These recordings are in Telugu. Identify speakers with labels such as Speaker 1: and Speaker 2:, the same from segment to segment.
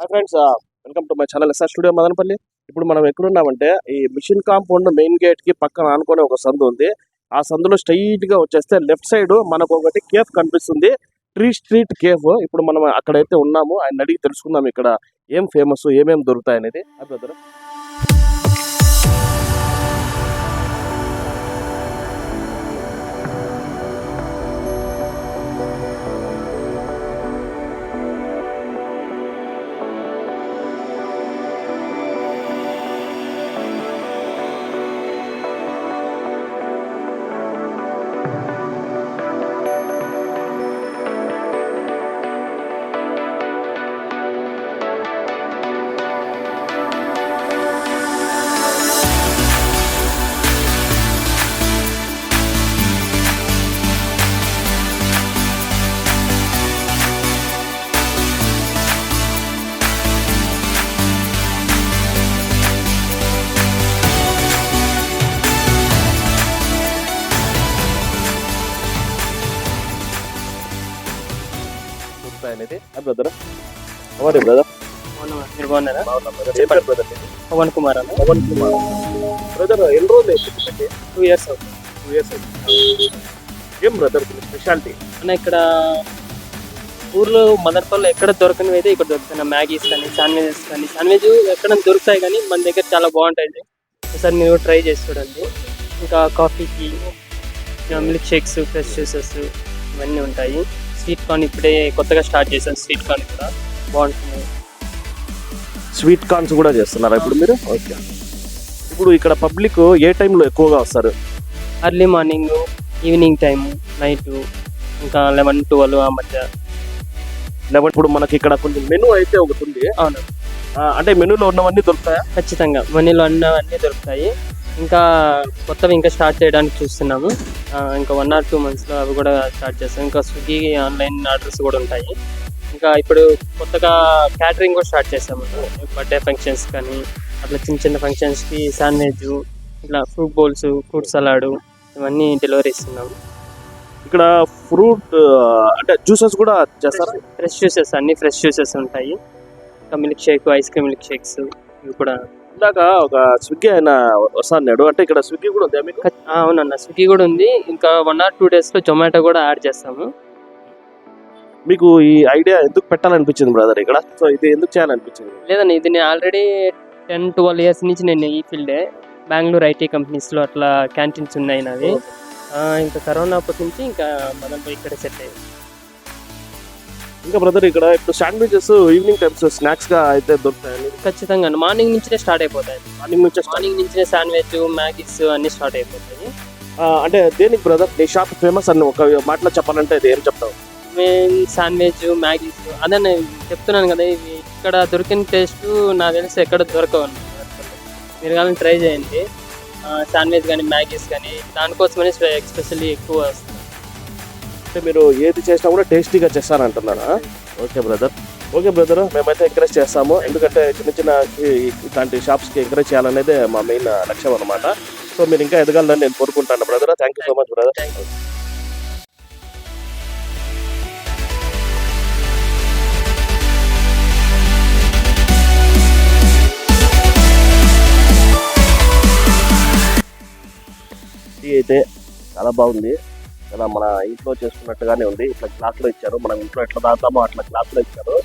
Speaker 1: Hi friends welcome to my channel SR studio Madanapalle ఇప్పుడు మనం ఎక్కడున్నామంటే ఈ మిషన్ కాంపౌండ్ మెయిన్ గేట్కి పక్కన ఆనుకునే ఒక సందు ఉంది. ఆ సందులో స్ట్రైట్గా వచ్చేస్తే లెఫ్ట్ సైడ్ మనకు ఒకటి కేఫ్ కనిపిస్తుంది. ట్రీ స్ట్రీట్ కేఫ్ ఇప్పుడు మనం అక్కడైతే ఉన్నాము. ఆయన అడిగి తెలుసుకుందాం ఇక్కడ ఏం ఫేమస్ ఏమేమి దొరుకుతాయి అనేది. Brother brother? బ్రదర్?
Speaker 2: మీరు బాగున్నారా?
Speaker 1: బ్రదర్.
Speaker 2: పవన్ కుమార్? అన్న
Speaker 1: పవన్ కుమార్. బ్రదర్ ఎన్ని రోజులు అయిపోయింది
Speaker 2: టూ ఇయర్స్ అవుతుంది.
Speaker 1: టూ ఇయర్స్ ఏం బ్రదర్ స్పెషాలిటీ
Speaker 2: అన్న ఇక్కడ ఊర్లో మదర్పల్లి ఎక్కడ దొరకనివి అయితే ఇక్కడ దొరుకుతాయి. మ్యాగీస్ కానీ శాండ్విచెస్ కానీ శాండ్విచ్ ఎక్కడ దొరుకుతాయి కానీ మన దగ్గర చాలా బాగుంటాయి ఒకసారి మీరు కూడా ట్రై చేసి చూడండి. ఇంకా కాఫీకి మిల్క్ షేక్స్ ఫ్రెష్ జ్యూసెస్ ఇవన్నీ ఉంటాయి. స్వీట్ కార్న్ ఇప్పుడే కొత్తగా స్టార్ట్ చేశాను స్వీట్ కార్న్ కూడా బాగుంటుంది.
Speaker 1: స్వీట్ కార్న్స్ కూడా చేస్తున్నారా ఇప్పుడు మీరు? ఓకే ఇప్పుడు ఇక్కడ పబ్లిక్ ఏ టైంలో ఎక్కువగా వస్తారు?
Speaker 2: Early morning evening time night ఇంకా లెవెన్ ట్వెల్వ్ ఆ మధ్య.
Speaker 1: లేకపోతే ఇప్పుడు మనకి ఇక్కడ కొంచెం మెనూ అయితే ఒకటి ఉంది.
Speaker 2: అవును.
Speaker 1: అంటే మెనూలో ఉన్నవన్నీ దొరుకుతాయా?
Speaker 2: ఖచ్చితంగా. మనీలో అన్నవన్నీ దొరుకుతాయి. ఇంకా కొత్తవి ఇంకా స్టార్ట్ చేయడానికి చూస్తున్నాము. ఇంకా వన్ ఆర్ టూ మంత్స్లో అవి కూడా స్టార్ట్ చేస్తాం. ఇంకా స్విగ్గీ ఆన్లైన్ ఆర్డర్స్ కూడా ఉంటాయి. ఇంకా ఇప్పుడు కొత్తగా క్యాటరింగ్ కూడా స్టార్ట్ చేసాము. బర్త్డే ఫంక్షన్స్ కానీ అట్లా చిన్న చిన్న ఫంక్షన్స్కి శాండ్విచ్ ఇట్లా ఫ్రూట్ బౌల్స్ ఫ్రూట్ సలాడ్ ఇవన్నీ డెలివరీ ఇస్తున్నాము.
Speaker 1: ఇక్కడ ఫ్రూట్ అంటే జ్యూసెస్ కూడా చేస్తారా?
Speaker 2: ఫ్రెష్ జ్యూసెస్ అన్ని ఫ్రెష్ జ్యూసెస్ ఉంటాయి. ఇంకా milk shake ice cream milk shakes ఇవి కూడా
Speaker 1: ఇందాక ఒక స్విగ్గీ ఆయన వస్తాడు అంటే ఇక్కడ స్విగ్గీ కూడా ఉందా మీకు?
Speaker 2: అవునన్న స్విగ్గీ కూడా ఉంది. ఇంకా వన్ ఆర్ టూ డేస్లో జొమాటో కూడా యాడ్ చేస్తాము.
Speaker 1: మీకు ఈ ఐడియా ఎందుకు పెట్టాలనిపించింది బ్రదర్ ఇక్కడ? సో ఇది ఎందుకు చేయాలనిపించింది?
Speaker 2: లేదన్న ఇది నేను ఆల్రెడీ టెన్ ట్వెల్వ్ ఇయర్స్ నుంచి నేను ఈ ఫీల్డే బెంగళూరు ఐటీ కంపెనీస్లో అట్లా క్యాంటీన్స్ ఉన్నాయి నావి. ఆ, ఇంకా కరోనా అప్పటి నుంచి ఇంకా మనం ఇక్కడ సెట్ అయ్యింది
Speaker 1: ఇంకా బ్రదర్ ఇక్కడ ఇప్పుడు శాండ్విచెస్ ఈవినింగ్ టైమ్స్ స్నాక్స్గా అయితే దొరుకుతాయి
Speaker 2: ఖచ్చితంగా మార్నింగ్ నుంచే స్టార్ట్ అయిపోతాయి.
Speaker 1: మార్నింగ్ నుంచి.
Speaker 2: మార్నింగ్ నుంచే శాండ్విచ్ మ్యాగీస్ అన్ని స్టార్ట్ అయిపోతాయి.
Speaker 1: అంటే దేనికి బ్రదర్ నీ షాప్ ఫేమస్ అని ఒక మాటలో చెప్పాలంటే ఇది ఏం చెప్తావు?
Speaker 2: మెయిన్ శాండ్విచ్ మ్యాగీస్ అదే నేను చెప్తున్నాను కదా ఇవి ఇక్కడ దొరికిన టేస్ట్ నాకు తెలిసి ఎక్కడ దొరకవు. మీరు కానీ ట్రై చేయండి. శాండ్విచ్ కానీ మ్యాగీస్ కానీ దానికోసమని ఎక్స్పెషల్లీ ఎక్కువ వస్తుంది
Speaker 1: అంటే మీరు ఏది చేసినా కూడా టేస్టీగా చేస్తారంటున్నారా ఓకే బ్రదర్. Okay brother. మేమైతే ఎంకరేజ్ చేస్తాము. ఎందుకంటే చిన్న చిన్న ఇట్లాంటి షాప్స్కి ఎంకరేజ్ చేయాలనేదే మా మెయిన్ లక్ష్యం అనమాట సో మీరు ఇంకా ఎదగాలని నేను కోరుకుంటాను brother. Thank you so much brother. Tea అయితే చాలా బాగుంది. కదా మన ఇంట్లో చేసుకున్నట్టుగానే ఉంది. ఇట్లా గ్లాసులో ఇచ్చారు. మనం ఇంట్లో ఎట్లా తాగుతామో అట్లా గ్లాసులో ఇచ్చారు.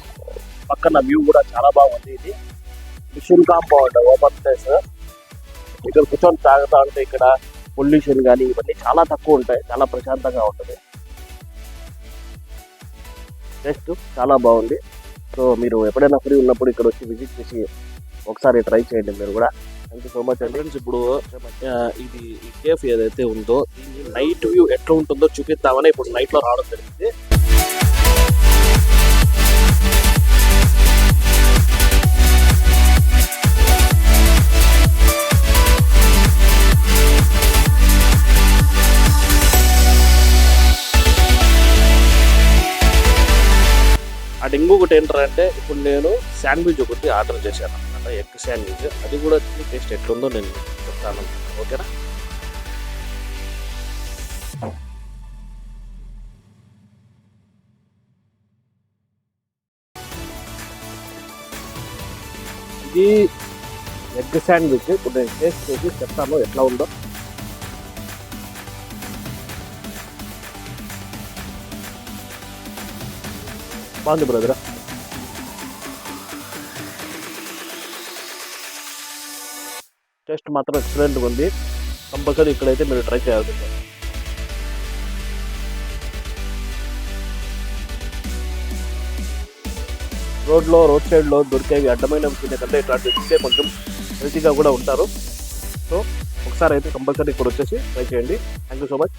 Speaker 1: పక్కన వ్యూ కూడా చాలా బాగుంది ఇది. మిషన్ కాంపౌండ్ ఓపెన్ ప్లేస్ ఇక్కడ కూర్చొని తాగుతా ఉంటే ఇక్కడ పొల్యూషన్ కానీ ఇవన్నీ చాలా తక్కువ ఉంటాయి. చాలా ప్రశాంతంగా ఉంటుంది. టెస్ట్ చాలా బాగుంది. సో మీరు ఎప్పుడైనా ఫ్రీ ఉన్నప్పుడు ఇక్కడ వచ్చి విజిట్ చేసి ఒకసారి ట్రై చేయండి మీరు కూడా. Thank you so much friends ఇప్పుడు ఇది ఈ కేఫ్ ఏదైతే ఉందో దీన్ని నైట్ వ్యూ ఎట్లా ఉంటుందో చూపిద్దామని ఇప్పుడు నైట్లో రావడం జరిగింది. అటు ఇంకొకటి ఏంటంటే ఇప్పుడు నేను శాండ్విచ్ ఒకటి ఆర్డర్ చేశాను. అనమాట ఎగ్ శాండ్విచ్ అది కూడా టేస్ట్ ఎట్లుందో నేను చెప్తాను. ఓకేనా? ఇది ఎగ్ శాండ్విచ్. ఇప్పుడు నేను టేస్ట్ చేసి చెప్తాను ఎట్లా ఉందో. బాగుంది బ్రదరా? టేస్ట్ మాత్రం ఎక్సలెంట్గా ఉంది. కంపల్సరీ ఇక్కడైతే మీరు ట్రై చేయాలి రోడ్లో రోడ్ సైడ్లో దొరికేవి అడ్డమైన తినే కంటే ఇట్లాంటివి తింటే కొంచెం హెల్తీగా కూడా ఉంటారు. సో ఒకసారి అయితే కంపల్సరీ ఇక్కడ వచ్చేసి ట్రై చేయండి. Thank you so much